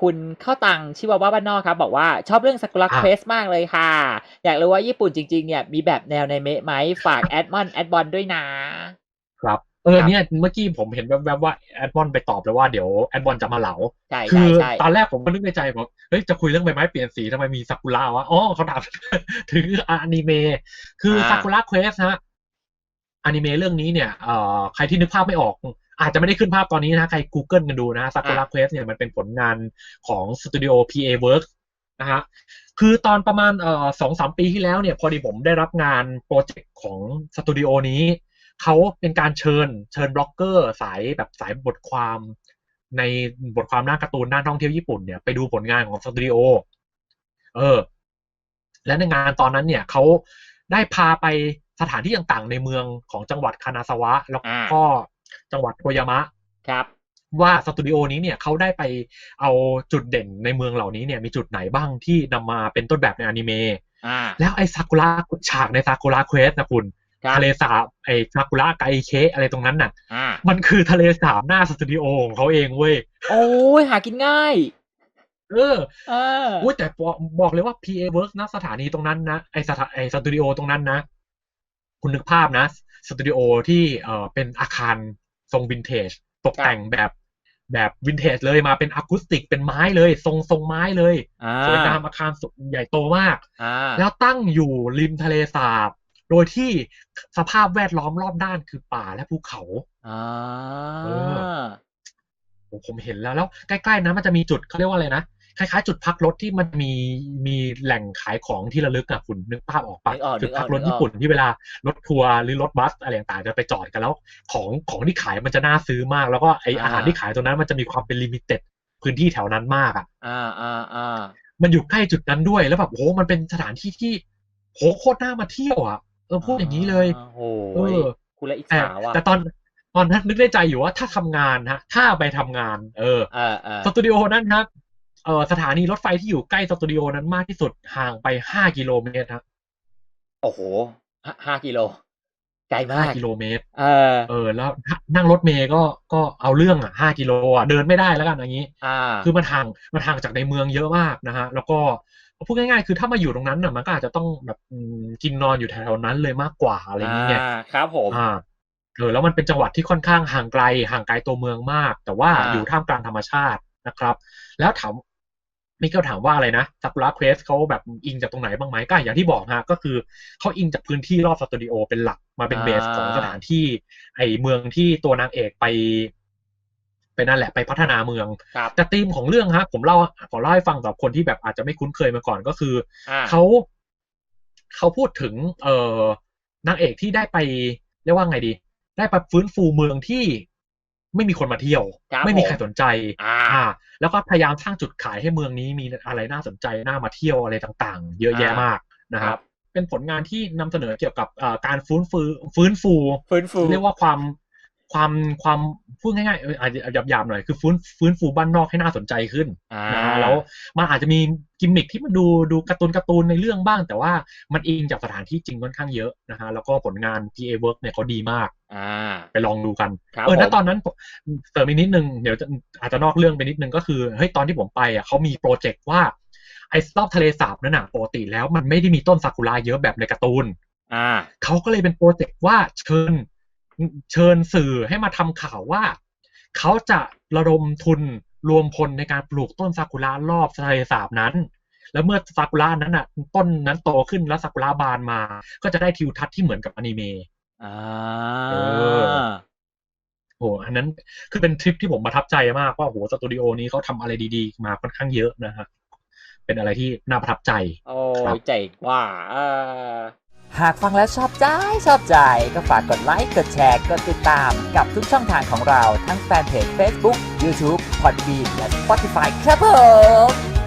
คุณเข้าตังชิวาว่าบ้านนอกครับ บอกว่าชอบเรื่องซากุระอะเควสมากเลยค่ะ อยากรู้ว่าญี่ปุ่นจริง ๆ เนี่ย มีแบบแนวในเมะไหมฝากแอดมอนแอดบอลด้วยนะ ครับเออครับเนี่ยเมื่อกี้ผมเห็นแวบๆว่าแอดบอนไปตอบแล้วว่าเดี๋ยวแอดบอนจะมาเหลาใช่คืใช่อใช่ตอนแรกผมก็นึกในใจบอกเฮ้ยจะคุยเรื่องใบไม้เปลี่ยนสีทำไมมีซากุระวะอ๋อเขาถามถึงอนิเมะคือซากุระเควสฮะอนิเมะเรื่องนี้เนี่ยเอ่อใครที่นึกภาพไม่ออก อาจจะไม่ได้ขึ้นภาพตอนนี้นะใคร Google กันดูนะซากุระเควสเนี่ยมันเป็นผลงานของสตูดิโอ PA Works นะฮะคือตอนประมาณเอ่อสองสามปีที่แล้วเนี่ยพอดีผมได้รับงานโปรเจกต์ของสตูดิโอนี้เขาเป็นการเชิญเชิญบล็อกเกอร์สายแบบสายบทความในบทความหน้าการ์ตูนด้านท่องเที่ยวญี่ปุ่นเนี่ยไปดูผลงานของสตูดิโอเออ และในงานตอนนั้นเนี่ยเขาได้พาไปสถานที่ต่างๆ ในเมืองของจังหวัดคานาซาวะ แล้วก็ จังหวัดโทยามะครับว่าสตูดิโอนี้เนี่ยเขาได้ไปเอาจุดเด่นในเมืองเหล่านี้เนี่ยมีจุดไหนบ้างที่นำมาเป็นต้นแบบในอนิเมะอ่าแล้วไอ้ซากุระฉากในซากุระเควสนะคุณครับทะเลสาบไอ้ซากุระไกเคะอะไรตรงนั้นน่ะอ่ามันคือทะเลสาบหน้าสตูดิโอของเขาเองเว้ย โอ้ยหากินง่าย เออเอออุ้ยแต่บอกบอกเลยว่า PA Works นะสถานีตรงนั้นนะไอสถาไอสตูดิโอตรงนั้นนะ คุณนึกภาพนะสตูดิโอที่เออเป็นอาคารทรงวินเทจตกแต่งแบบแบบวินเทจเลยมาเป็นอะคูสติกเป็นไม้เลย ทรงทรงไม้เลยอ่าสวยงามอาคารสุดใหญ่โตมากอ่าแล้วตั้งอยู่ริมทะเลสาบ โดยที่สภาพแวดล้อมรอบด้านคือป่าและภูเขาอ่าเออโอ้ผมเห็นแล้วแล้วใกล้ๆนะมันจะมีจุดเขาเรียกว่าอะไรนะ คล้ายๆ จุดพักรถที่มันมีมีแหล่งขายของที่ระลึกอะคุณนึกภาพออกปะนึกออกจุดพักรถนึกออกญี่ปุ่นที่เวลารถทัวร์หรือรถบัสอะไรต่างๆจะไปจอดกันแล้ว ของของที่ขายมันจะน่าซื้อมาก แล้วก็ไออาหารที่ขายตรงนั้นมันจะมีความเป็นลิมิเต็ดพื้นที่แถวนั้นมากอะอ่าอ่าอ่ามันอยู่ใกล้จุดนั้นด้วยแล้วแบบโหมันเป็นสถานที่ที่โหโคตรน่ามาเที่ยวอะเออพูดอย่างนี้เลยโอ้เอโหอคุณละอิจแต่ฉาว่ะแต่ตอนตอนนั้นนึกในใจอยู่ว่าถ้าทำงานฮะ ถ้าไปทำงานเออเออเออสตูดิโอนั้นครับเออ สถานีรถไฟที่อยู่ใกล้สตูดิโอนั้นมากที่สุดห่างไปห้ากิโลเมตรครับโอ้โหห้าห้ากิโลไกลมาห้ากกิโลเมตร เออ เออ แล้วนั่งรถเมย์ก็ ก็เอาเรื่องอะห้ากิโลอะ เดินไม่ได้แล้วกันอย่างนี้ อ่า คือมันห่าง มันห่างจากในเมืองเยอะมากนะฮะ แล้วก็พูดง่ายๆ คือถ้ามาอยู่ตรงนั้นน่ะ มันก็อาจจะต้องแบบอืมกินนอนอยู่แถวๆนั้นเลยมากกว่าอะไรอย่างเงี้ยอ่าครับผม อ่า เออ แล้วมันเป็นจังหวัดที่ค่อนข้างห่างไกล ห่างไกลตัวเมืองมาก แต่ว่าอ่าอยู่ท่ามกลางธรรมชาตินะครับ แล้วถาม มิเกิลถามว่าอะไรนะซากุระเควสเขาแบบอิงจากตรงไหนบ้างไหมก็อย่างที่บอกฮะก็คือเขาอิงจากพื้นที่รอบสตูดิโอเป็นหลักมาเป็นเบสของสถานที่ ไอเมืองที่ตัวนางเอกไปไปนั่นแหละไปพัฒนาเมืองครับแต่ธีมของเรื่องฮะผมเล่าขอเล่าให้ฟังสำหรับคนที่แบบอาจจะไม่คุ้นเคยมาก่อนก็คืออ่าเขาเขาพูดถึง เอ่อนางเอกที่ได้ไปเรียกว่าไงดี ได้ไปฟื้นฟูเมืองที่ ไม่มีคนมาเที่ยวครับไม่มีผมใครสนใจอ่าอ่า แล้วก็พยายามสร้างจุดขายให้เมืองนี้มีอะไรน่าสนใจน่ามาเที่ยวอะไรต่างๆ เยอะแยะมากนะคครัรับบเป็นผลงานที่นำเสนอเกี่ยวกับเอ่อการฟื้นฟูฟื้นฟูฟื้นฟู เรียกว่าความ ความความพูดง่ายๆเอออาจจะหยาบๆหน่อยคือฟื้นฟื้นฟูบ้านนอกให้น่าสนใจขึ้นอ่านะฮะแล้วมันอาจจะมีกิมมิคที่มันดูดูการ์ตูนการ์ตูนในเรื่องบ้าง แต่ว่ามันอิงจากสถานที่จริงค่อนข้างเยอะนะฮะแล้วก็ผลงาน PA Work เนี่ยเขาดีมากอ่าไปลองดูกันครับเออณผมตอนนั้นผมเสริมอีกนิดนึงเดี๋ยวจะอาจจะนอกเรื่องไปนิดนึงก็คือเฮ้ยตอนที่ผมไปอะเขามีโปรเจกต์ว่าไอ้รอบทะเลสาบนั่นน่ะปกติแล้วมันไม่ได้มีต้นซากุระเยอะแบบในการ์ตูนอ่าเขาก็เลยเป็นโปรเจกต์ว่าเชิญ เชิญสื่อให้มาทำข่าวว่า เขาจะระดมทุนรวมพลในการปลูกต้นซากุระรอบทะเลสาบนั้น แล้วเมื่อซากุระนั้นอะ ต้นนั้นโตขึ้นแล้วซากุระบานมา ก็จะได้ทิวทัศน์ที่เหมือนกับอนิเมะอ่าเออโอ้อันนั้นคือเป็นทริปที่ผมประทับใจมากว่าโอ้โหสตูดิโอนี้เขาทำอะไรดีๆ มาค่อนข้างเยอะนะฮะเป็นอะไรที่น่าประทับใจโอ้ครับยเจ๋งว่าเออ หากฟังแล้วชอบใจชอบใจ ก็ฝากกดไลค์กดแชร์กดติดตามกับทุกช่องทางของเราทั้งแฟนเพจ Facebook YouTube Podbean และ Spotify ครับผม